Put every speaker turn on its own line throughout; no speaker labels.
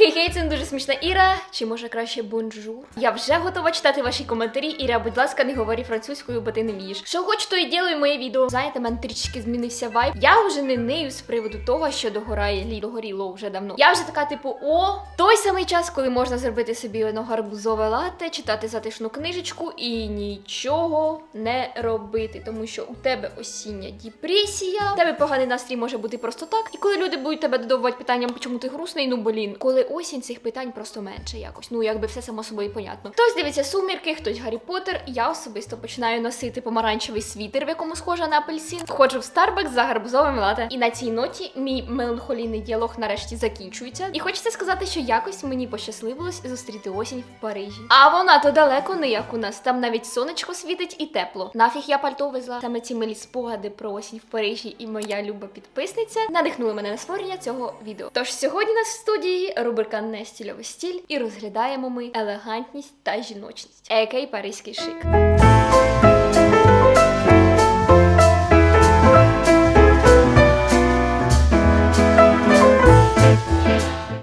Хей-хей, це не дуже смішна Іра. Чи може краще бонжур? Я вже готова читати ваші коментарі. Іра, будь ласка, не говори французькою, бо ти не вмієш. Що хоч, то і ділаю моє відео. Знаєте, мене трішки змінився вайб. Я вже не нею з приводу того, що догорає лі догоріло вже давно. Я вже така, типу, о, той самий час, коли можна зробити собі одно гарбузове лате, читати затишну книжечку і нічого не робити, тому що у тебе осіння депресія, у тебе поганий настрій може бути просто так. І коли люди будуть тебе додовувати питанням, чому ти грустний, ну блін, коли осінь цих питань просто менше якось. Ну якби все само собою понятно. Хтось дивиться сумірки, хтось Гаррі Поттер. Я особисто починаю носити помаранчевий світер, в якому схожа на апельсин. Ходжу в Starbucks за гарбузовим лате. І на цій ноті мій меланхолійний діалог нарешті закінчується. І хочеться сказати, що якось мені пощасливилось зустріти осінь в Парижі. А вона то далеко не як у нас. Там навіть сонечко світить і тепло. Нафіг я пальто везла. Саме ці милі спогади про осінь в Парижі і моя люба підписниця надихнули мене на створення цього відео. Тож сьогодні нас в студії рубрика не стільовий стіль і розглядаємо ми елегантність та жіночність, екей паризький шик.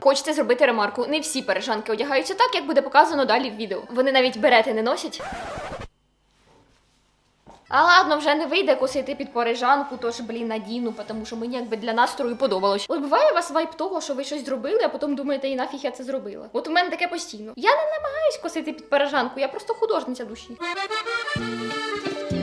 Хочете зробити ремарку. Не всі парижанки одягаються так, як буде показано далі в відео. Вони навіть берети не носять. А ладно, вже не вийде косити під парижанку, тож блін надіну, тому що мені якби для настрою подобалось. От буває у вас вайб того, що ви щось зробили, а потім думаєте, і нафіг я це зробила. От у мене таке постійно. Я не намагаюсь косити під парижанку, я просто художниця душі.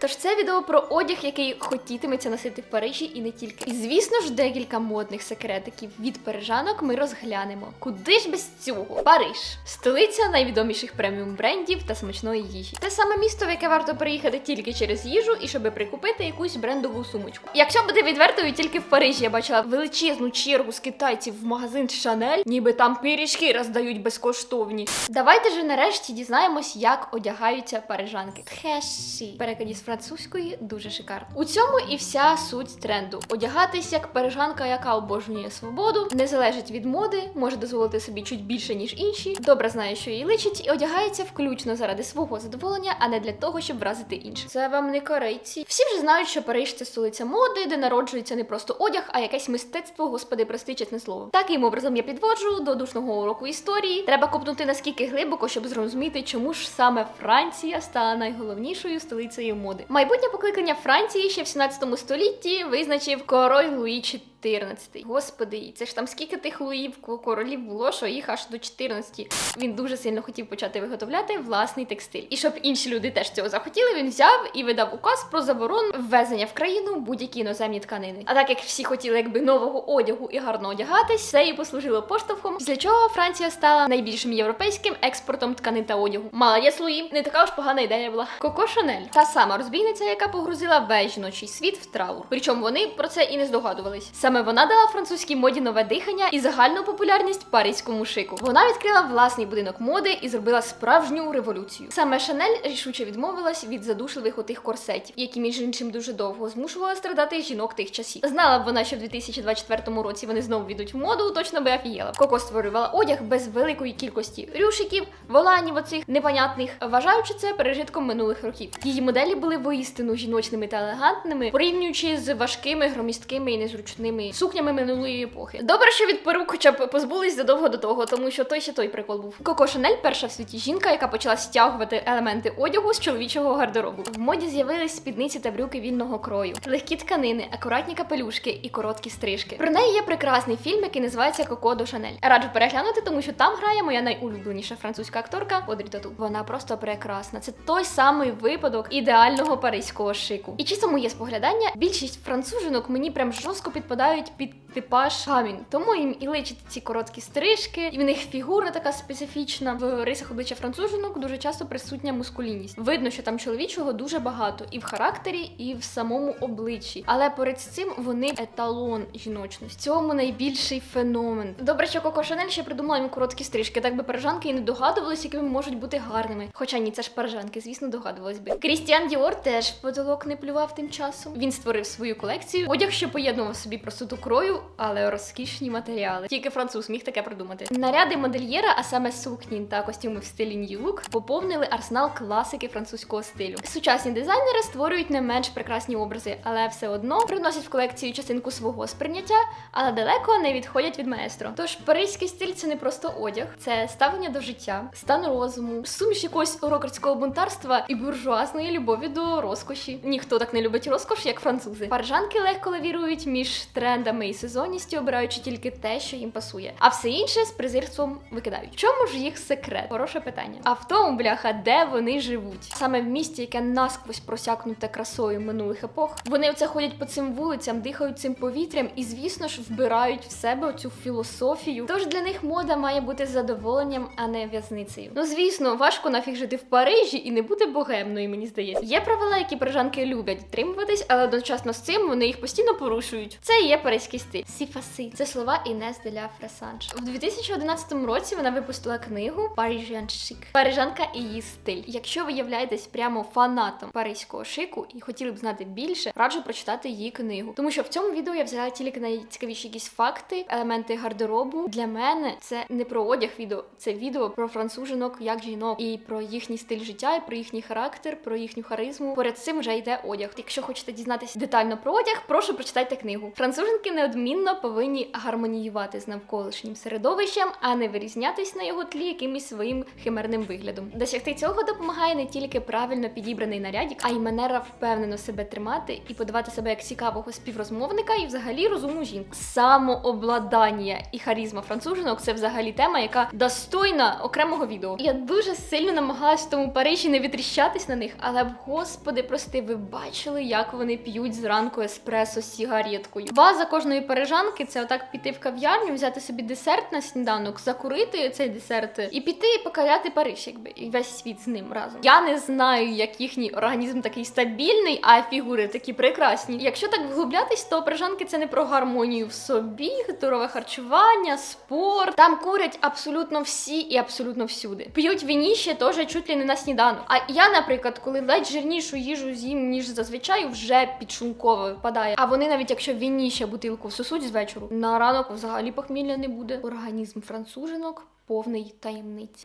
Тож це відео про одяг, який хотітиметься носити в Парижі і не тільки. І звісно ж, декілька модних секретиків від парижанок ми розглянемо. Куди ж без цього? Париж столиця найвідоміших преміум брендів та смачної їжі. Те саме місто, в яке варто приїхати тільки через їжу і щоби прикупити якусь брендову сумочку. Якщо бути відвертою, тільки в Парижі я бачила величезну чергу з китайців в магазин Шанель, ніби там пиріжки роздають безкоштовні. Давайте же нарешті дізнаємось, як одягаються парижанки. Тхеші. В перекладі з французької дуже шикарно. У цьому і вся суть тренду. Одягатись як парижанка, яка обожнює свободу, не залежить від моди, може дозволити собі чуть більше, ніж інші. Добре знає, що їй личить, і одягається включно заради свого задоволення, а не для того, щоб вразити інших. Це вам не корейці. Всі вже знають, що Париж це столиця моди, де народжується не просто одяг, а якесь мистецтво, господи, прости, чесне слово. Таким образом я підводжу до душного уроку історії. Треба копнути наскільки глибоко, щоб зрозуміти, чому ж саме Франція стала найголовнішою столицею моди. Майбутнє покликання Франції ще в 17 столітті визначив король Луї XIV. Господи, це ж там скільки тих луїв королів було, що їх аж до 14. Він дуже сильно хотів почати виготовляти власний текстиль. І щоб інші люди теж цього захотіли, він взяв і видав указ про заборону ввезення в країну будь-які іноземні тканини. А так як всі хотіли якби нового одягу і гарно одягатись, це і послужило поштовхом, після чого Франція стала найбільшим європейським експортом тканин та одягу. Молодець Луї, не така ж погана ідея була. Коко Шанель, та сама розбійниця, яка погрузила весь жіночий світ в траур. Причому вони про це і не здогадувались. Саме вона дала французькій моді нове дихання і загальну популярність паризькому шику. Вона відкрила власний будинок моди і зробила справжню революцію. Саме Шанель рішуче відмовилась від задушливих отих корсетів, які між іншим дуже довго змушували страдати жінок тих часів. Знала б вона, що в 2024 році вони знову війдуть в моду, точно би офігела. Коко створювала одяг без великої кількості рюшиків, воланів оцих непонятних, вважаючи це пережитком минулих років. Її моделі були воістину жіночними та елегантними, порівнюючи з важкими, громісткими і незручними сукнями минулої епохи. Добре, що від перук хоча б позбулись задовго до того, тому що той ще той прикол був. Коко Шанель перша в світі жінка, яка почала стягувати елементи одягу з чоловічого гардеробу. В моді з'явились спідниці та брюки вільного крою, легкі тканини, акуратні капелюшки і короткі стрижки. Про неї є прекрасний фільм, який називається Коко до Шанель. Раджу переглянути, тому що там грає моя найулюбленіша французька акторка Одрі Тату. Вона просто прекрасна. Це той самий випадок ідеального паризького шику. І чисто моє споглядання, більшість францужинок мені прям жорстко підпадають під типаж гамін. Тому їм і личать ці короткі стрижки, і в них фігура така специфічна. В рисах обличчя францужинок дуже часто присутня мускулінність. Видно, що там чоловічого дуже багато і в характері, і в самому обличчі. Але поряд з цим вони еталон жіночності. В цьому найбільший феномен. Добре, що Коко Шанель ще придумала їм короткі стрижки, так би парижанки і не догадувалися, якими можуть бути гарними. Хоча ні, це ж парижанки, звісно, догадувались би. Крістіан Діор теж в потолок не плював тим часом. Він створив свою колекцію. Одяг, що поєднував собі просто простоту крою, але розкішні матеріали. Тільки француз міг таке придумати. Наряди модельєра, а саме сукні та костюми в стилі New Look, поповнили арсенал класики французького стилю. Сучасні дизайнери створюють не менш прекрасні образи, але все одно приносять в колекцію частинку свого сприйняття, але далеко не відходять від маестро. Тож паризький стиль це не просто одяг, це ставлення до життя, стан розуму, суміш якогось рокерського бунтарства і буржуазної любові до розкоші. Ніхто так не любить розкош, як французи. Парижанки легко лавірують між трендами і сезонністю, обираючи тільки те, що їм пасує, а все інше з презирством викидають. Чому ж їх секрет? Хороше питання. А в тому, бляха, де вони живуть? Саме в місті, яке насквозь просякнуте красою минулих епох. Вони оце ходять по цим вулицям, дихають цим повітрям і, звісно ж, вбирають в себе оцю філософію. Тож для них мода має бути задоволенням, а не в'язницею. Ну звісно, важко нафіг жити в Парижі і не бути богемною, мені здається. Є правила, які парижанки люблять дотримуватись, але одночасно з цим вони їх постійно порушують. Це і є паризький стиль. Сіфаси. Це слова Інес де ля Фресанж. В 2011 році вона випустила книгу Parisian Chic. Парижанка і її стиль. Якщо ви являєтесь прямо фанатом паризького шику і хотіли б знати більше, раджу прочитати її книгу. Тому що в цьому відео я взяла тільки найцікавіші якісь факти, елементи гардеробу. Для мене це не про одяг відео, це відео про францужинок як жінок і про їхній стиль життя, і про їхній характер, про їхню харизму. Поряд цим вже йде одяг. Якщо хочете дізнатися детально про одяг, прошу прочитайте книгу. Француженки неодмінно повинні гармоніювати з навколишнім середовищем, а не вирізнятись на його тлі якимось своїм химерним виглядом. Досягти цього допомагає не тільки правильно підібраний нарядік, а й манера впевнено себе тримати і подавати себе як цікавого співрозмовника і взагалі розумну жінку. Самообладання і харізма францужинок це взагалі тема, яка достойна окремого відео. Я дуже сильно намагалась в тому Парижі не відріщатись на них, але господи, прости, ви бачили, як вони п'ють зранку еспресо з сігареткою. База кожної парижанки це отак піти в кав'ярню, взяти собі десерт на сніданок, закурити цей десерт і піти і покоряти Париж, якби і весь світ з ним разом. Я не знаю, як їхній організм такий стабільний, а фігури такі прекрасні. Якщо так вглублятись, то парижанки це не про гармонію в собі, здорове харчування, спорт. Там курять абсолютно всі і абсолютно всюди. П'ють вініші теж чуть ли не на сніданок. А я, наприклад, коли ледь жирнішу їжу з'їм, ніж зазвичай, вже підшлунково випадає. А вони навіть якщо вініще бутилку в сосуді з вечору, на ранок взагалі похмілля не буде. Організм францужинок повний таємниць.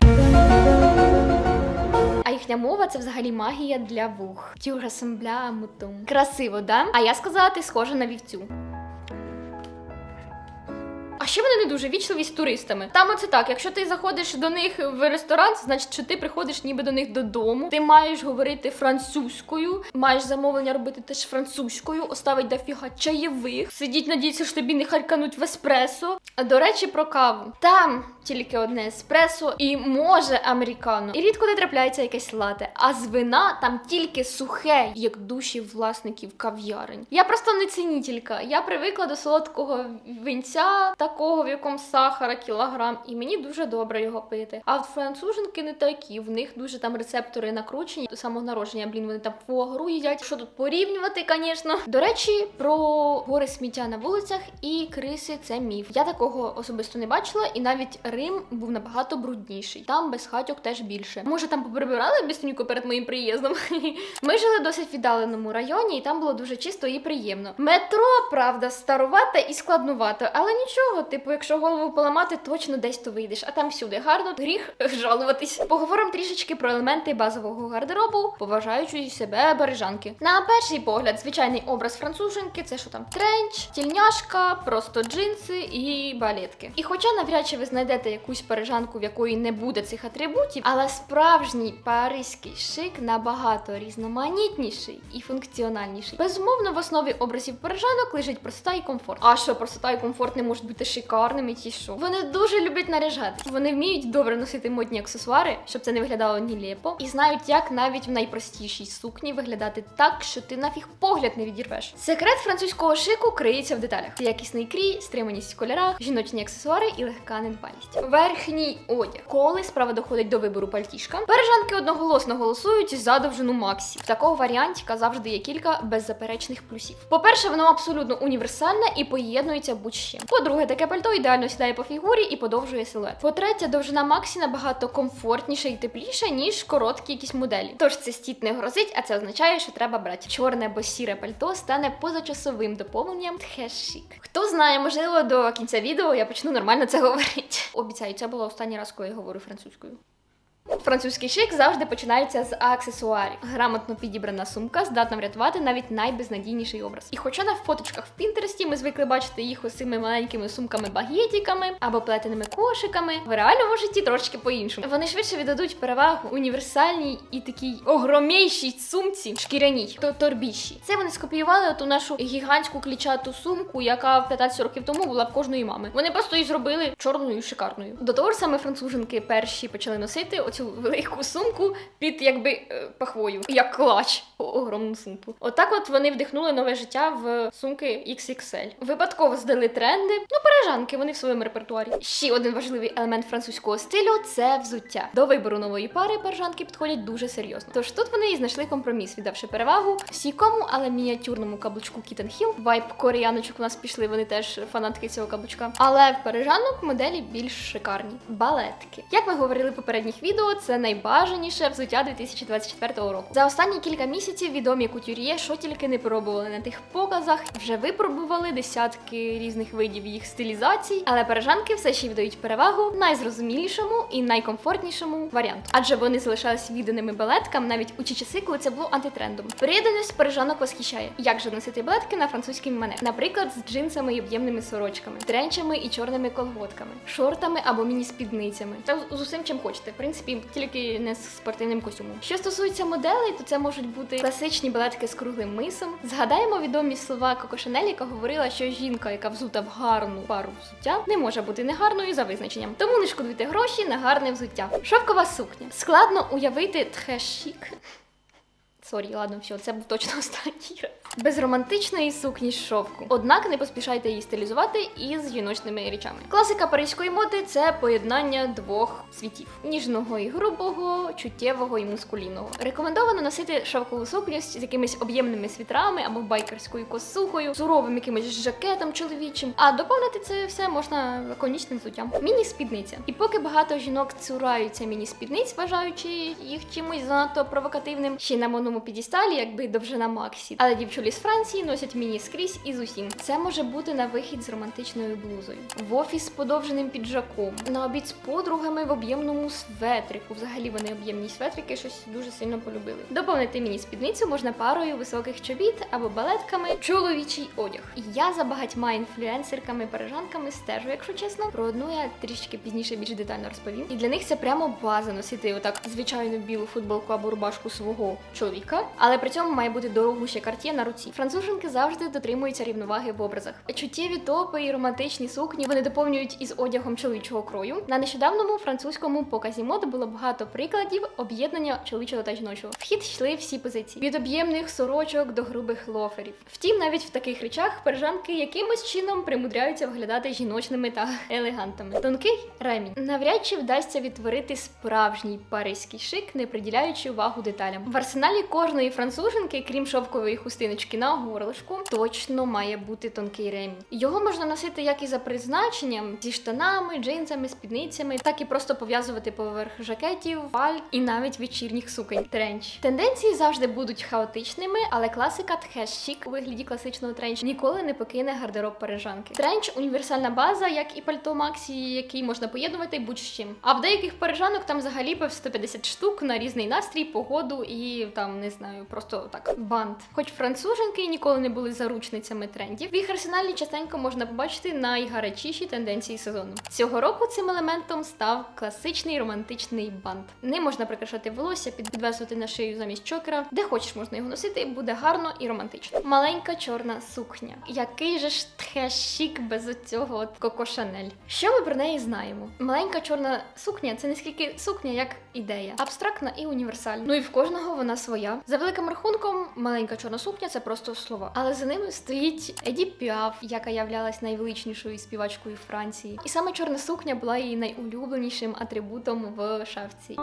А їхня мова це взагалі магія для вух. Тюрасембля mouton. Красиво, да? А я сказала, ти схожа на вівцю. Ще вони не дуже вічливі з туристами. Там оце так, якщо ти заходиш до них в ресторан, значить, що ти приходиш ніби до них додому. Ти маєш говорити французькою, маєш замовлення робити теж французькою, оставить дофіга чаєвих. Сидіть, надіються, що тобі не харкануть в еспресо. А, До речі, про каву. Там тільки одне еспресо і може американо. І рідко не трапляється якесь лате. А з вина там тільки сухе, як душі власників кав'ярень. Я просто не цінітелька. Я привикла до солодкого винця, такого, в якому сахара кілограм, і мені дуже добре його пити. А от француженки не такі. В них дуже там рецептори накручені до самого народження. Блін, вони там фуагру їдять. Що тут порівнювати, звісно. До речі, про гори сміття на вулицях і криси це міф. Я такого особисто не бачила, і навіть Рим був набагато брудніший. Там без хатьок теж більше. Може, там поприбирали бістренько перед моїм приїздом. Ми жили досить віддаленому районі, і там було дуже чисто і приємно. Метро, правда, старувате і складнувато, але нічого, типу, якщо голову поламати, точно десь то вийдеш. А там всюди гарно, гріх жалуватись. Поговоримо трішечки про елементи базового гардеробу, поважаючи себе барижанки. На перший погляд, звичайний образ француженки це що там тренч, тільняшка, просто джинси і балетки. І хоча навряд чи ви знайдете якусь парижанку, в якої не буде цих атрибутів, але справжній паризький шик набагато різноманітніший і функціональніший. Безумовно, в основі образів парижанок лежить простота і комфорт. А що простота і комфорт не можуть бути шикарними, ті що вони дуже люблять наряжати. Вони вміють добре носити модні аксесуари, щоб це не виглядало нілепо, і знають, як навіть в найпростішій сукні виглядати так, що ти нафіг погляд не відірвеш. Секрет французького шику криється в деталях: якісний крій, стриманість в кольорах, жіночні аксесуари і легка недбалість. Верхній одяг. Коли справа доходить до вибору пальтішка, парижанки одноголосно голосують за довжину Максі. В такого варіантіка завжди є кілька беззаперечних плюсів. По-перше, воно абсолютно універсальне і поєднується будь-чим. По-друге, таке пальто ідеально сідає по фігурі і подовжує силует. По-третє, довжина Максі набагато комфортніша і тепліша, ніж короткі якісь моделі. Тож це стіт не грозить, а це означає, що треба брати чорне або сіре пальто стане позачасовим доповненням тхеш-шік. Хто знає, можливо, до кінця відео я почну нормально це говорити. Обіцяю, це було останній раз, коли я говорю французькою. Французький шик завжди починається з аксесуарів. Грамотно підібрана сумка здатна врятувати навіть найбезнадійніший образ. І хоча на фоточках в Пінтересті ми звикли бачити їх ось цими маленькими сумками-багетіками або плетеними кошиками, в реальному житті трошки по-іншому. Вони швидше віддадуть перевагу універсальній і такій огромнішій сумці шкіряній, то торбіші. Це вони скопіювали ту нашу гігантську клічату сумку, яка 15 років тому була в кожної мами. Вони просто її зробили чорною і шикарною. До того ж саме француженки перші почали носити оцю велику сумку під якби е, пахвою, як клач. Огромну сумку. Отак, от вони вдихнули нове життя в сумки XXL. Випадково здали тренди. Ну, парижанки, вони в своєму репертуарі. Ще один важливий елемент французького стилю це взуття. До вибору нової пари парижанки підходять дуже серйозно. Тож тут вони і знайшли компроміс, віддавши перевагу сікому, але мініатюрному каблучку Kitten Hill. Вайб кореяночок у нас пішли, вони теж фанатки цього каблучка. Але в парижанок моделі більш шикарні. Балетки. Як ми говорили в попередніх відео, це найбажаніше взуття 2024 року. За останні кілька місяців відомі кутюр'є, що тільки не пробували на тих показах, вже випробували десятки різних видів їх стилізацій, але парижанки все ще віддають перевагу найзрозумілішому і найкомфортнішому варіанту, адже вони залишались відданими балеткам навіть у ті часи, коли це було антитрендом. Приєднаність парижанок восхищає. Як же носити балетки на французький манер? Наприклад, з джинсами і об'ємними сорочками, тренчами і чорними колготками, шортами або міні-спідницями. Та з усім чим хочете. В принципі, тільки не з спортивним костюмом. Що стосується моделей, то це можуть бути класичні балетки з круглим мисом. Згадаємо відомі слова Коко Шанель, яка говорила, що жінка, яка взута в гарну пару взуття, не може бути негарною за визначенням. Тому не шкодуйте гроші на гарне взуття. Шовкова сукня. Складно уявити тхешік. Сорі, ладно, все, це був точно останній раз. Без романтичної сукні з шовку. Однак не поспішайте її стилізувати із жіночними речами. Класика паризької моди це поєднання двох світів: ніжного і грубого, чуттєвого і мускулінного. Рекомендовано носити шовкову сукню з якимись об'ємними світрами або байкерською косухою, суровим якимось жакетом чоловічим. А доповнити це все можна лаконічним взуттям. Міні-спідниця. І поки багато жінок цураються міні-спідниць, вважаючи їх чимось занадто провокативним, ще на моному підісталі, якби довжина Максі. Але дівчулі з Франції носять міні скрізь і з усім. Це може бути на вихід з романтичною блузою, в офіс з подовженим піджаком, на обід з подругами в об'ємному светрику. Взагалі вони об'ємні светрики щось дуже сильно полюбили. Доповнити міні-спідницю можна парою високих чобіт або балетками чоловічий одяг. Я за багатьма інфлюенсерками парижанками стежу, якщо чесно. Про одну я трішки пізніше більш детально розповім. І для них це прямо база носити отак звичайну білу футболку або рубашку свого чоловіка, але при цьому має бути дорогу ще картє на руці. Француженки завжди дотримуються рівноваги в образах. Чуттєві топи і романтичні сукні вони доповнюють із одягом чоловічого крою. На нещодавному французькому показі моди було багато прикладів об'єднання чоловічого та жіночого. Вхід йшли всі позиції від об'ємних сорочок до грубих лоферів. Втім, навіть в таких речах парижанки якимось чином примудряються виглядати жіночними та елегантами. Тонкий ремінь навряд чи вдасться відтворити справжній паризький шик, не приділяючи увагу деталям. В арсеналі кожної француженки, крім шовкової хустиночки на горлишку, точно має бути тонкий ремінь. Його можна носити як і за призначенням зі штанами, джинсами, спідницями, так і просто пов'язувати поверх жакетів, пальт і навіть вечірніх суконь. Тренч. Тенденції завжди будуть хаотичними, але класика тхеш-шік у вигляді класичного тренчу ніколи не покине гардероб парижанки. Тренч універсальна база, як і пальто Максі, який можна поєднувати будь-з чим. А в деяких парижанок там взагалі по 150 штук на різний настрій, погоду і там не знаю, просто так бант. Хоч француженки ніколи не були заручницями трендів, в їх арсеналі частенько можна побачити найгарячіші тенденції сезону. Цього року цим елементом став класичний романтичний бант. Ним можна прикрашати волосся, підвесувати на шию замість чокера. Де хочеш можна його носити, буде гарно і романтично. Маленька чорна сукня. Який же ж тхешік без цього от Коко Шанель. Що ми про неї знаємо? Маленька чорна сукня це не скільки сукня, як ідея, абстрактна і універсальна. Ну і в кожного вона своя. За великим рахунком, маленька чорна сукня це просто слова. Але за ними стоїть Еді Піаф, яка являлась найвеличнішою співачкою Франції. І саме чорна сукня була її найулюбленішим атрибутом в шафці.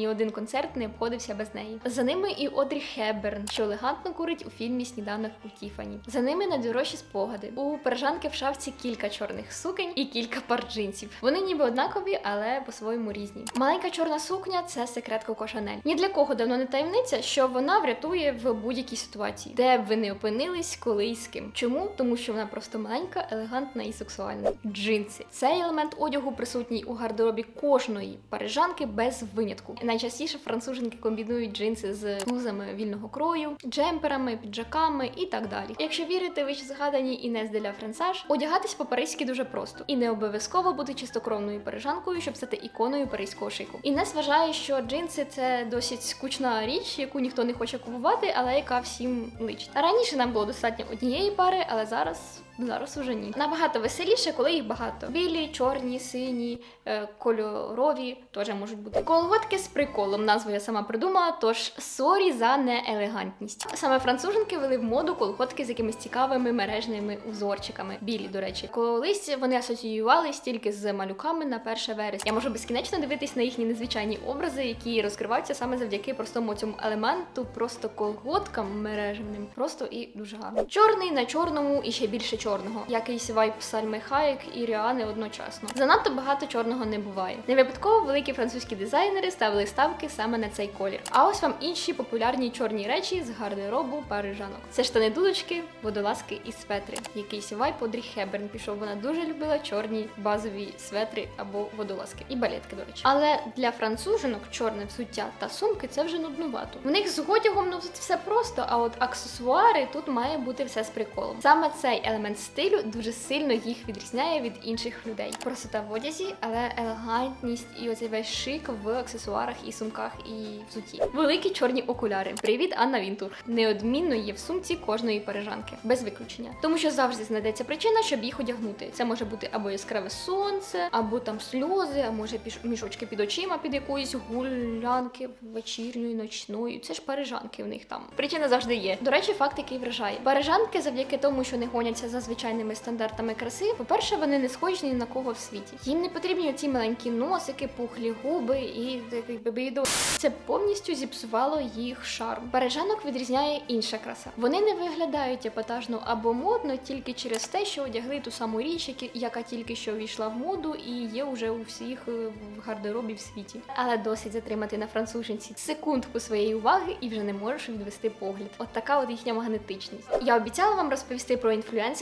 Ні один концерт не обходився без неї. За ними і Одрі Хеберн, що елегантно курить у фільмі Сніданок у Тіфані. За ними найдорожчі спогади. У парижанки в шафці кілька чорних суконь і кілька пар джинсів. Вони ніби однакові, але по-своєму різні. Маленька чорна сукня це секрет Коко Шанель. Ні для кого давно не таємниця, що вона врятує в будь-якій ситуації, де б ви не опинились, коли і з ким. Чому? Тому що вона просто маленька, елегантна і сексуальна. Джинси. Цей елемент одягу присутній у гардеробі кожної парижанки без винятку. Найчастіше француженки комбінують джинси з блузами вільного крою, джемперами, піджаками і так далі. Якщо вірити вище згадані Інес де ля Франсаж, одягатись по-паризьки дуже просто і не обов'язково бути чистокровною парижанкою, щоб стати іконою паризького шику. Інес вважає, що джинси це досить скучна річ, яку ніхто не хоче купувати, але яка всім личить. Раніше нам було достатньо однієї пари, але зараз. Зараз уже ні. Набагато веселіше, коли їх багато. Білі, чорні, сині, е, кольорові теж можуть бути. Колготки з приколом, назву я сама придумала, тож сорі за неелегантність. Саме француженки вели в моду колготки з якимись цікавими мережними узорчиками. Білі, до речі. Колись вони асоціювались тільки з малюками на 1 вересня. Я можу безкінечно дивитись на їхні незвичайні образи, які розкриваються саме завдяки простому цьому елементу, просто колготкам мережевним. Просто і дуже гарно. Чорний на чорному і ще більше чорного. Якийсь вайб Сальми Хаєк і Ріани одночасно. Занадто багато чорного не буває. Не випадково великі французькі дизайнери ставили ставки саме на цей колір. А ось вам інші популярні чорні речі з гардеробу парижанок. Це штани дудочки, водолазки і светри. Якийсь вайб Одрі Хеберн пішов. Вона дуже любила чорні базові светри або водолазки. І балетки, до речі. Але для француженок чорне взуття та сумки це вже нуднувато. В них з одягом ну все просто, а от аксесуари тут має бути все з приколом. Саме цей елемент стилю дуже сильно їх відрізняє від інших людей. Простота в одязі, але елегантність і оцей весь шик в аксесуарах і сумках і взутті. Великі чорні окуляри. Привіт, Анна Вінтур. Неодмінно є в сумці кожної парижанки, без виключення. Тому що завжди знайдеться причина, щоб їх одягнути. Це може бути або яскраве сонце, або там сльози, а може мішочки під очима під якоїсь гулянки вечірньої, ночної. Це ж парижанки в них там. Причина завжди є. До речі, факт, який вражає. Парижанки, завдяки тому, що не гоняться за звичайними стандартами краси, по-перше, вони не схожі ні на кого в світі. Їм не потрібні ці маленькі носики, пухлі губи і такий бебідо. Це повністю зіпсувало їх шарм. Парижанок відрізняє інша краса. Вони не виглядають епатажно або модно тільки через те, що одягли ту саму річ, яка тільки що війшла в моду і є уже у всіх е, в гардеробі в світі. Але досить затримати на француженці секундку своєї уваги і вже не можеш відвести погляд. От така от їхня магнетичність. Я обіцяла вам розповісти про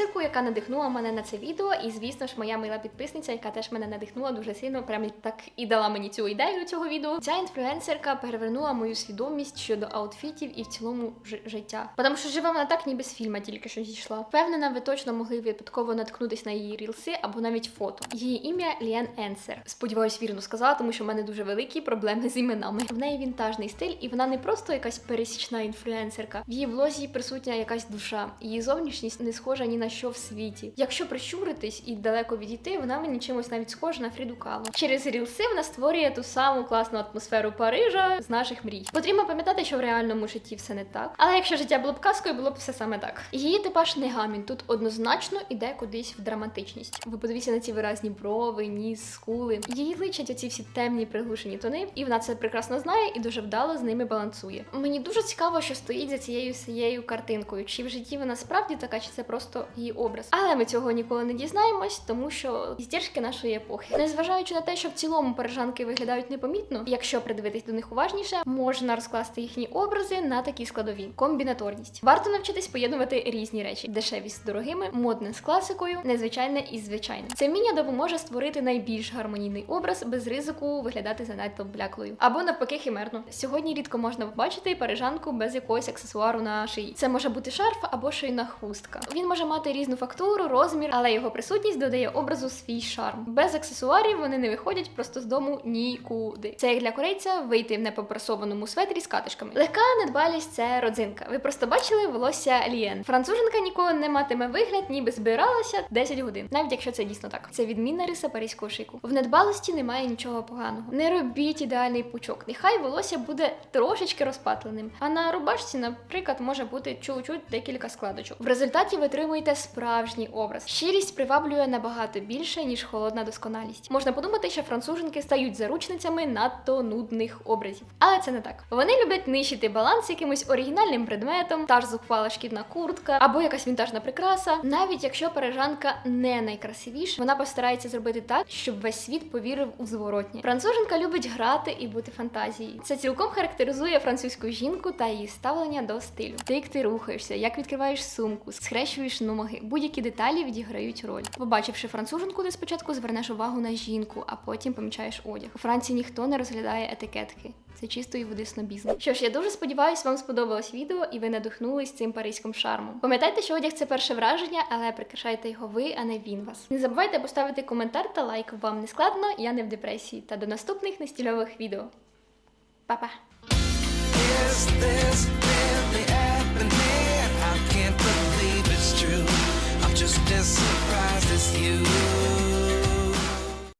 інфлюенсерку, яка надихнула мене на це відео, і звісно ж, моя мила підписниця, яка теж мене надихнула дуже сильно, прям так і дала мені цю ідею цього відео. Ця інфлюенсерка перевернула мою свідомість щодо аутфітів і в цілому життя. Тому що живе вона так, ніби з фільма тільки що зійшла. Впевнена, ви точно могли випадково наткнутись на її рілси або навіть фото. Її ім'я Ліан Енсер. Сподіваюсь, вірно сказала, тому що в мене дуже великі проблеми з іменами. В неї вінтажний стиль, і вона не просто якась пересічна інфлюенсерка. В її влозі присутня якась душа. Її зовнішність не схожа ні на що в світі. Якщо прищуритись і далеко відійти, вона мені чимось навіть схожа на Фріду Кало. Через рілси вона створює ту саму класну атмосферу Парижа з наших мрій. Потрібно пам'ятати, що в реальному житті все не так. Але якщо життя було б казкою, було б все саме так. Її типаж не гамін. Тут однозначно іде кудись в драматичність. Ви подивіться на ці виразні брови, ніс, скули. Їй личать оці всі темні приглушені тони, і вона це прекрасно знає і дуже вдало з ними балансує. Мені дуже цікаво, що стоїть за цією всією картинкою. Чи в житті вона справді така, чи це просто її образ. Але ми цього ніколи не дізнаємось, тому що здержки нашої епохи. Незважаючи на те, що в цілому парижанки виглядають непомітно, якщо придивитись до них уважніше, можна розкласти їхні образи на такі складові: комбінаторність. Варто навчитись поєднувати різні речі: дешеві з дорогими, модне з класикою, незвичайне із звичайним. Це вміння допоможе створити найбільш гармонійний образ без ризику виглядати занадто бляклою. Або навпаки, химерно. Сьогодні рідко можна побачити парижанку без якогось аксесуару на шиї. Це може бути шарф або шийна хустка. Він може мати різну фактуру, розмір, але його присутність додає образу свій шарм. Без аксесуарів вони не виходять просто з дому нікуди. Це як для корейця вийти в непопрасованому светрі з катишками. Легка недбалість це родзинка. Ви просто бачили волосся Лієн. Француженка ніколи не матиме вигляд, ніби збиралася 10 годин, навіть якщо це дійсно так. Це відмінна риса паризького шику. В недбалості немає нічого поганого. Не робіть ідеальний пучок. Нехай волосся буде трошечки розпатленим. А на рубашці, наприклад, може бути чуть-чуть декілька складочок. В результаті ви отримуєте справжній образ. Щирість приваблює набагато більше, ніж холодна досконалість. Можна подумати, що француженки стають заручницями надто нудних образів. Але це не так. Вони люблять нищити баланс якимось оригінальним предметом, та ж зухвала шкірна куртка або якась вінтажна прикраса. Навіть якщо парижанка не найкрасивіша, вона постарається зробити так, щоб весь світ повірив у зворотнє. Француженка любить грати і бути фантазією. Це цілком характеризує французьку жінку та її ставлення до стилю. Ти як ти рухаєшся, як відкриваєш сумку, схрещуєш ноги. Будь-які деталі відіграють роль. Побачивши француженку, ти спочатку звернеш увагу на жінку, а потім помічаєш одяг. У Франції ніхто не розглядає етикетки. Це чистої води снобізм. Що ж, я дуже сподіваюся, вам сподобалось відео і ви надихнулись цим паризьким шармом. Пам'ятайте, що одяг це перше враження, але прикрашайте його ви, а не він вас. Не забувайте поставити коментар та лайк. Вам не складно, я не в депресії. Та до наступних нестільових відео. Па-па!
Can't. I'm just surprised it's you.